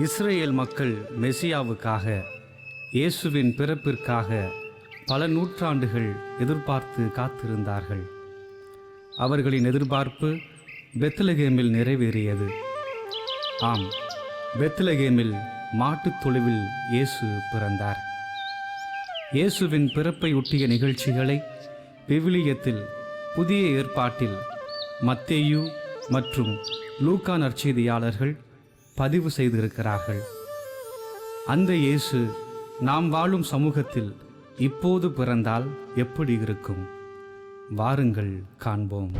Israel மக்கள் மெசியாவுக்காக இயேசுவின் பிறப்பிற்காக பல நூற்றாண்டுகள் எதிர்பார்த்து காத்திருந்தார்கள். அவர்களின் எதிர்பார்ப்பு பெத்லகேமில் நிறைவேறியது. ஆம் பெத்லகேமில் மாட்டுத் தொழுவில் இயேசு பிறந்தார். இயேசுவின் பிறப்பை ஒட்டிய நிகழ்ச்சிகளை விவிலியத்தில் புதிய ஏற்பாட்டில் மத்தேயு மற்றும் லூக்கா நற்செய்தியாளர்கள் பதிவு செய்திருக்கிறார்கள். அந்த இயேசு நாம் வாழும் சமூகத்தில் இப்போது பிறந்தால் எப்படி இருக்கும்? வாருங்கள் காண்போம்.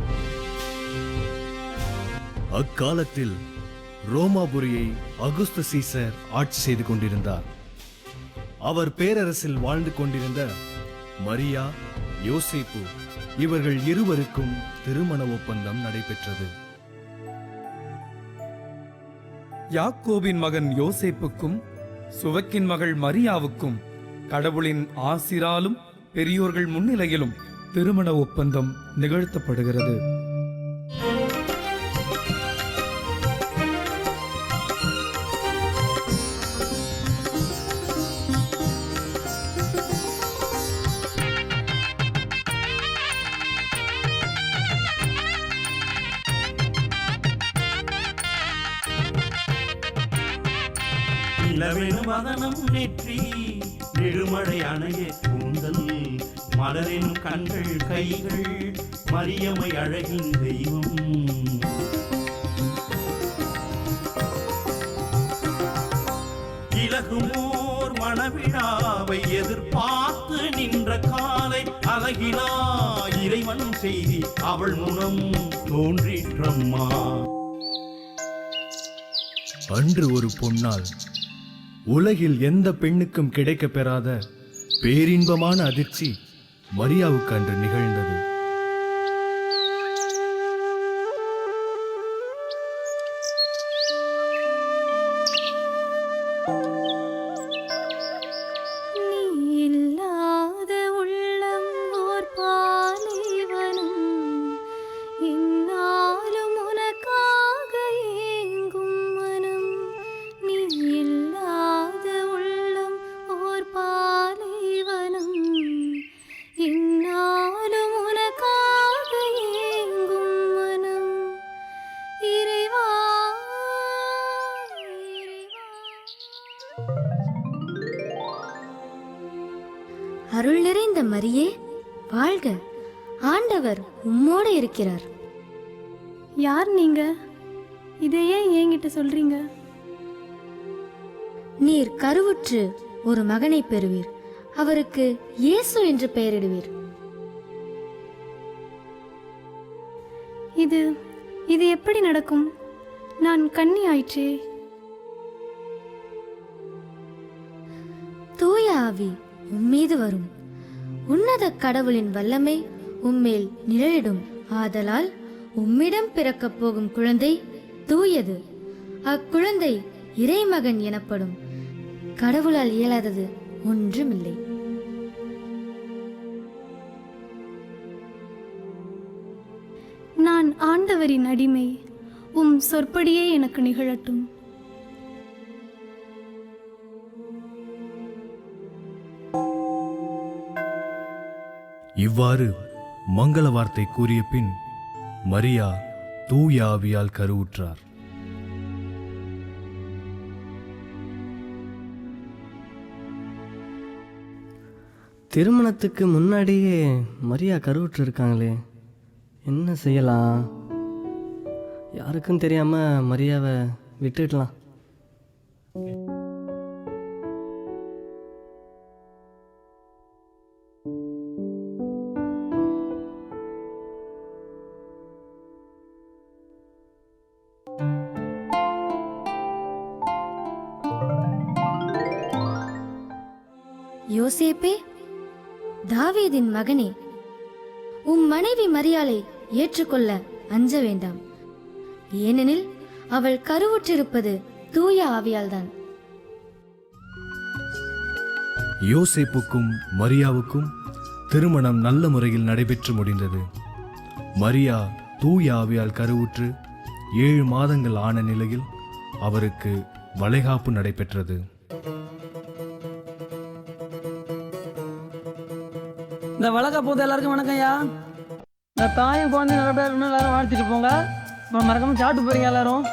அக்காலத்தில் ரோமாபுரியை அகுஸ்து சீசர் ஆட்சி செய்து கொண்டிருந்தார். அவர் பேரரசில் வாழ்ந்து கொண்டிருந்த மரியா யோசிப்பு இவர்கள் இருவருக்கும் திருமண ஒப்பந்தம் நடைபெற்றது. யாக்கோபின் மகன் யோசேப்புக்கும் சுவக்கின் மகள் மரியாவுக்கும் கடவுளின் ஆசிராலும் பெரியோர்கள் முன்னிலையிலும் திருமண ஒப்பந்தம் நிகழ்த்தப்படுகிறது. நெடுமழை அணைய கூந்தல் மலரின் கண்கள் கைகள் மரியமை அழகின் தெய்வம். இலகுமோர் மணவிழாவை எதிர்பார்த்து நின்ற காலை அழகினா இறைவன் செய்தி அவள் முனம் தோன்றிற்றம்மா. அன்று ஒரு பொன்னால் உலகில் எந்த பெண்ணுக்கும் கிடைக்கப் பெறாத பேரின்பமான அதிர்ச்சி மரியாவுக்கு அன்று நிகழ்ந்தது. மரியே வாழ்க. ஆண்டவர் உம்மோடு இருக்கிறார். யார் நீங்க? இதை ஏன் என்கிட்ட சொல்றீங்க? நீர் கருவுற்று ஒரு மகனை பெறுவீர். அவருக்கு இயேசு என்று பெயரிடுவீர். இது இது எப்படி நடக்கும்? நான் கன்னி ஆயிற்றே. தூய ஆவி உம்மீது வரும். உன்னத கடவுளின் வல்லமை உம்மேல் நிழலிடும். ஆதலால் உம்மிடம் பிறக்கப் போகும் குழந்தை தூயது. அக்குழந்தை இறைமகன் எனப்படும். கடவுளால் இயலாதது ஒன்றுமில்லை. நான் ஆண்டவரின் அடிமை. உம் சொற்படியே எனக்கு நிகழட்டும். இவ்வாறு மங்கள வார்த்தை கூறிய பின் மரியா தூயாவியால் கருவுற்றார். திருமணத்துக்கு முன்னாடியே மரியா கருவுற்று இருக்காங்களே என்ன செய்யலாம்? யாருக்கும் தெரியாம மரியாவை விட்டுடலாம். தாவீதின் மகனே உம் மனைவி மரியாளை ஏற்றுக்கொள்ள அஞ்ச வேண்டாம். ஏனெனில் அவள் கருவுற்றிருப்பது தூய ஆவியால்தான். யோசேப்புக்கும் மரியாவுக்கும் திருமணம் நல்ல முறையில் நடைபெற்று முடிந்தது. மரியா தூய ஆவியால் கருவுற்று ஏழு மாதங்கள் ஆன நிலையில் அவருக்கு வளைகாப்பு நடைபெற்றது. இந்த வழக்க போது எல்லாருக்கும் வணக்கம் ஐயா இந்த தாயும் குழந்தை நல்லபடியாக இருக்கணும் எல்லாரும் வாழ்த்திட்டு போங்க. மறக்காம சாப்பிட்டு போறீங்க எல்லாரும்.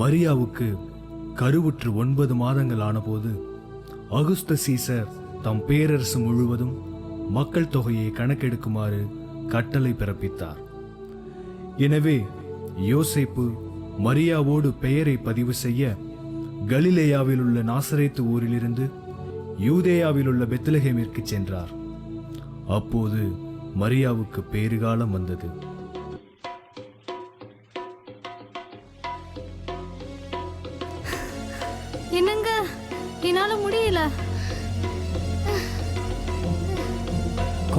மரியாவுக்கு கருவுற்று ஒன்பது மாதங்கள் ஆனபோது அகுஸ்த சீசர் தம் பேரரசு முழுவதும் மக்கள் தொகையை கணக்கெடுக்குமாறு கட்டளை பிறப்பித்தார். எனவே யோசைப்பு மரியாவோடு பெயரை பதிவு செய்ய கலிலேயாவில் உள்ள நாசரேத்து ஊரிலிருந்து யூதேயாவில் உள்ள பெத்லஹேமிற்கு சென்றார். அப்போது மரியாவுக்கு பேறுகாலம் வந்தது.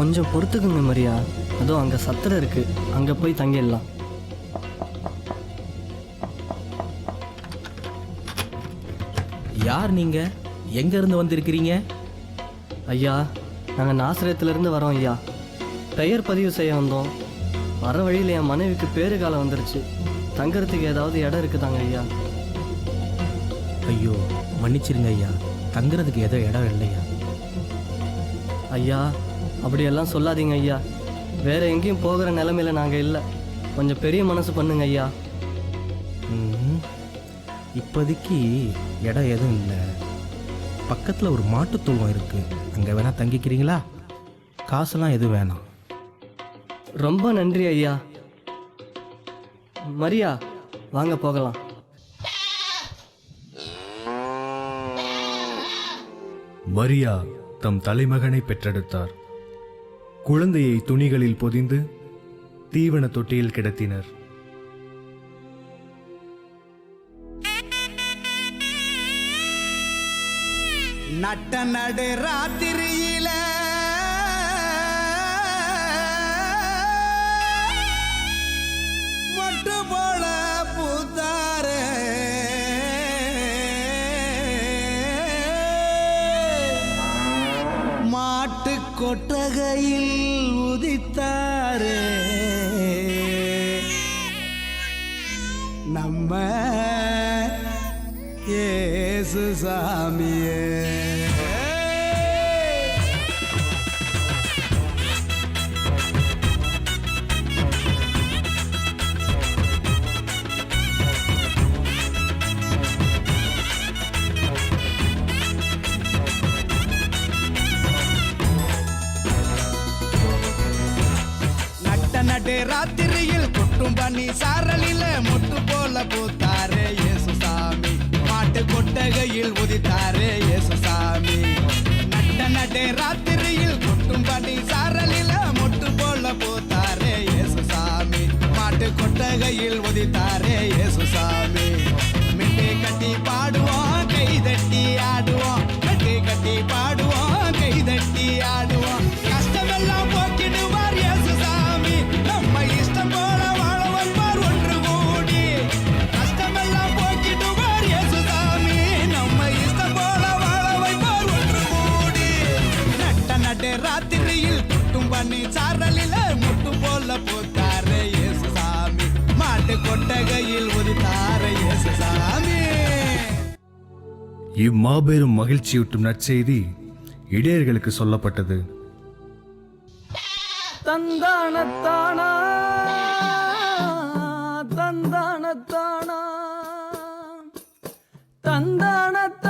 கொஞ்சம் பொறுத்துக்குங்க மரியா. அதோ அங்கே சத்திரம் இருக்கு. அங்கே போய் தங்கிடலாம். யார் நீங்க? எங்க இருந்து வந்திருக்கிறீங்க? ஐயா நாங்கள் நாசிரியத்திலிருந்து வரோம் ஐயா. பெயர் பதிவு செய்ய வந்தோம். வர வழியில் என் மனைவிக்கு பேறு காலம் வந்துருச்சு. தங்கறதுக்கு ஏதாவது இடம் இருக்குதாங்க ஐயா? ஐயோ மன்னிச்சிருங்க ஐயா. தங்குறதுக்கு ஏதோ இடம் இல்லையா? ஐயா அப்படியெல்லாம் சொல்லாதீங்க ஐயா. வேற எங்கேயும் போகிற நிலமையில நாங்கள் இல்லை. கொஞ்சம் பெரிய மனசு பண்ணுங்க ஐயா. இப்போதைக்கு இடம் எதுவும் இல்லை. பக்கத்தில் ஒரு மாட்டுத் தொழுவம் இருக்கு. அங்கே வேணா தங்கிக்கிறீங்களா? காசெல்லாம் எதுவும் வேணாம். ரொம்ப நன்றி ஐயா. மரியா வாங்க போகலாம். மரியா தம் தலைமகனை பெற்றெடுத்தார். குழந்தையை துணிகளில் பொதிந்து தீவன தொட்டியில் கிடத்தினர். நட்ட நடு ராத்திரியில மட்டு போல பூத்தாரே. மாட்டு கொட்ட ராத்திரியில் கொட்டும் பண்ணி சாரலில மொட்டு போல பூத்தாரே இயேசு சாமி மாட்டு கொட்டகையில் உதித்தாரே இயேசு சாமி நட்ட நட்டே ராத்திரியில் கொட்டும் பண்ணி சாரலில மொட்டு போல பூத்தாரே இயேசு சாமி மாட்டு கொட்டகையில் உதித்தாரே இயேசு சாமி மிட்டை கட்டி பாடுவோம் கை தட்டி ஆடுவோம். கட்டி கட்டி பாடுவோம். இம்மாபெரும் மகிழ்ச்சியூட்டும் நற்செய்தி இடையர்களுக்கு சொல்லப்பட்டது. தந்தானத்தானா? தந்தானத்தானா? தந்தானத்தானா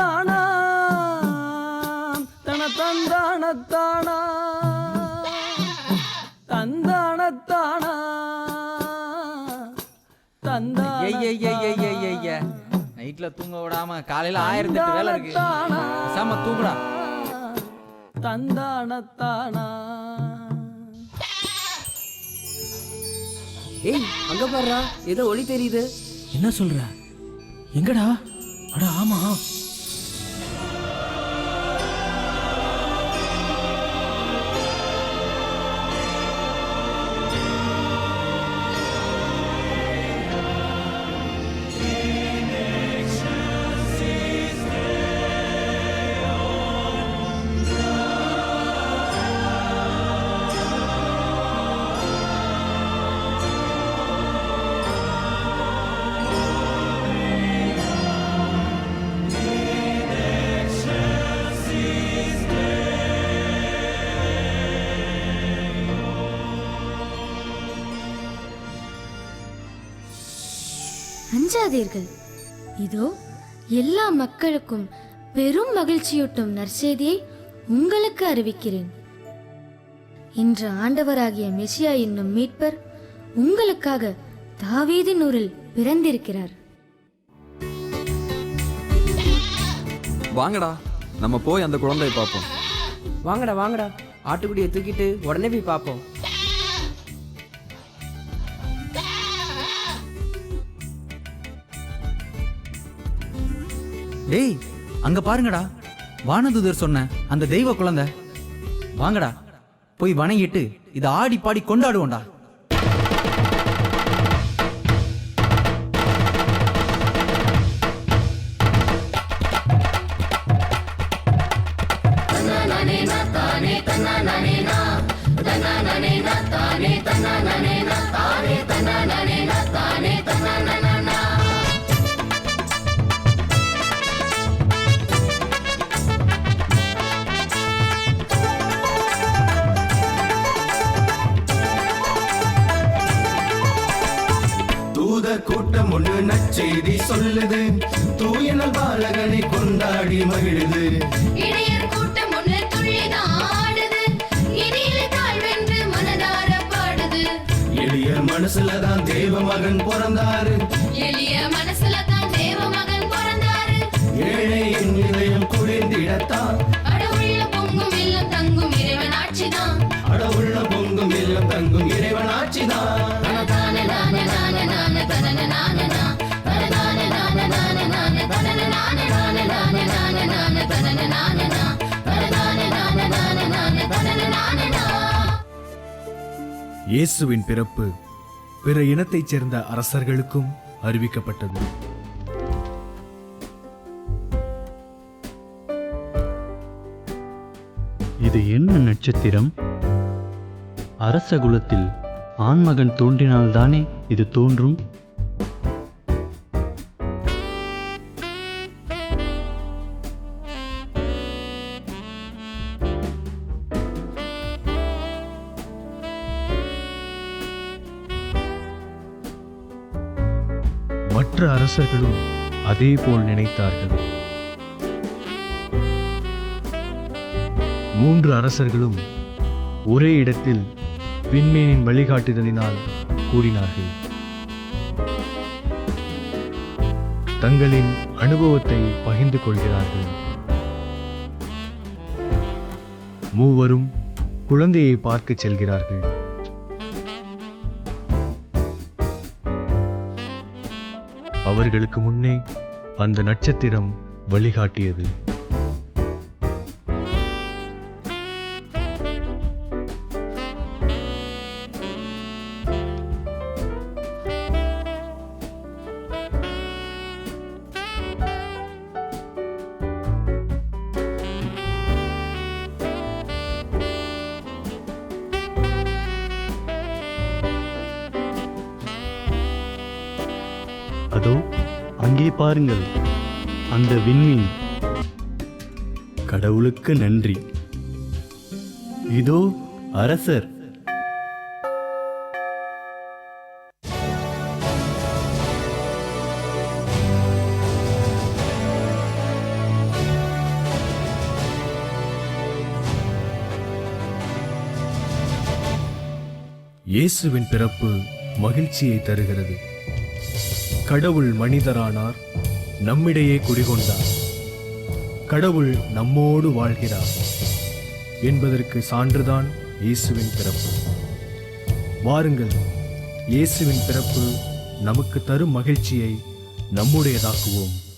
நைட்ல தூங்க விடாம காலையில ஆயிரத்தி எட்டு வேலை இருக்கு. சாம தூங்குடா. தந்தானத்தானா? ஏய் அங்க பாருடா. ஏதோ ஒளி தெரியுது. என்ன சொல்ற? எங்கடா? அட ஆமா. அஞ்சாதீர்கள் இதோ எல்லா மக்களுக்கும் பெரும் மகிழ்ச்சியூட்டும் நற்செய்தியை உங்களுக்கு அறிவிக்கிறேன். இன்று ஆண்டவராகிய மெசியா என்னும் மீட்பர் உங்களுக்காக தாவீதின் ஊரில் பிறந்திருக்கிறார். வாங்கடா நம்ம போய் அந்த குழந்தையை பார்ப்போம். வாங்கடா வாங்கடா. ஆட்டுக்குடியை தூக்கிட்டு உடனே போய் பார்ப்போம். டேய் அங்க பாருங்கடா. வானதுதர் சொன்ன அந்த தெய்வ குழந்தை. வாங்கடா. போய் வணங்கிட்டு இதை ஆடி பாடி கொண்டாடுவோம்டா. கூட்டம் ஒன்று நற்செய்தி சொல்லுது. தூயனல் பாலகனை கொண்டாடி மகிழுது. எளியர் மனசுல தான் தேவ மகன் பிறந்தாரு. எளிய மனசுல தான் தேவ மகன் பிறந்தாரு. ஏழையின் இதயம் குளிர்ந்திடத்தான். இயேசுவின் பிறப்பு பிற இனத்தைச் சேர்ந்த அரசர்களுக்கும் அறிவிக்கப்பட்டது. இது என்ன நட்சத்திரம்? அரச குலத்தில் ஆண்மகன் தோன்றினால்தானே இது தோன்றும்? மற்ற அரசர்களும் அதேபோல் நினைத்தார்கள். மூன்று அரசர்களும் ஒரே இடத்தில் விண்மீனின் வழிகாட்டுதலினால் கூறினார்கள் தங்களின் அனுபவத்தை பகிர்ந்து கொள்கிறார்கள். மூவரும் குழந்தையை பார்க்கச் செல்கிறார்கள். அவர்களுக்கு முன்னே அந்த நட்சத்திரம் வழிகாட்டியது. அதோ அங்கே பாருங்கள். அந்த விண்மீன். கடவுளுக்கு நன்றி. இதோ அரசர். இயேசுவின் பிறப்பு மகிழ்ச்சியை தருகிறது. கடவுள் மனிதரானார் நம்மிடையே குடிகொண்டார். கடவுள் நம்மோடு வாழ்கிறார் என்பதற்கு சான்றுதான் இயேசுவின் பிறப்பு. வாருங்கள் இயேசுவின் பிறப்பு நமக்கு தரும் மகிழ்ச்சியை நம்முடையதாக்குவோம்.